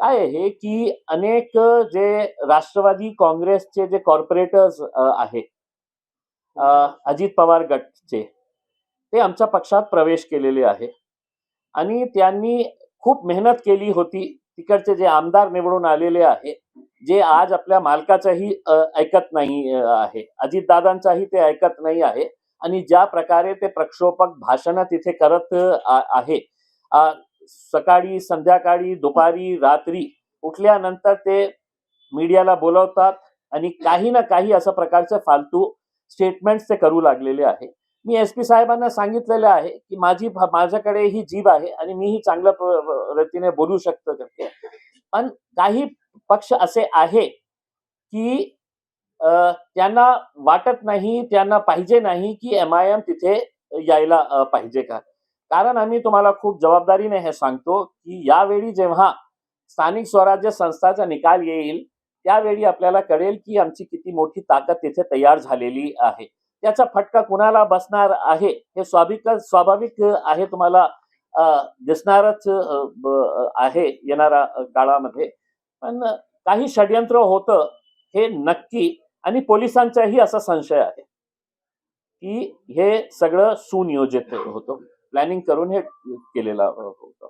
काय आहे की अनेक जे राष्ट्रवादी काँग्रेसचे जे कॉर्पोरेटर्स आहेत अजित पवार गटचे ते आमच्या पक्षात प्रवेश केलेले आहे. आणि त्यांनी खूप मेहनत केली होती तिकडचे जे आमदार निवडून आलेले आहे जे आज आपल्या मालकाचाही ऐकत नाही आहे. अजितदादांचाही ते ऐकत नाही आहे. आणि ज्या प्रकारे ते प्रक्षोपक भाषणं तिथे करत आ- आहे सकाळी संध्याकाळी दुपारी रात्री उठल्यानंतर ते मीडियाला बोलवतात आणि काही ना काही असं प्रकारचे फालतू स्टेटमेंट्स ते करू लागलेले आहे. मी एस पी साहेबांना सांगितलेलं आहे की माझी माझ्याकडे ही जीभ आहे आणि मीही चांगल्या रीतीने बोलू शकतो करते पण काही पक्ष असे आहे की त्यांना वाटत नाही त्यांना पाहिजे नाही की एम आय एम तिथे यायला पाहिजे का? कारण आम्ही तुम्हाला खूप जबाबदारीने हे सांगतो की यावेळी जेव्हा स्थानिक स्वराज्य संस्थाचा निकाल येईल त्यावेळी आपल्याला कळेल की आमची किती मोठी ताकद तिथे तयार झालेली आहे. त्याचा फटका कुणाला बसणार आहे हे स्वाभाविक स्वाभाविक आहे तुम्हाला दिसणारच आहे येणाऱ्या काळामध्ये. पण काही षडयंत्र होतं हे नक्की आणि पोलिसांचाही असा संशय आहे की हे सगळं सुनियोजित होतं. प्लॅनिंग करून हे केलेला होतं.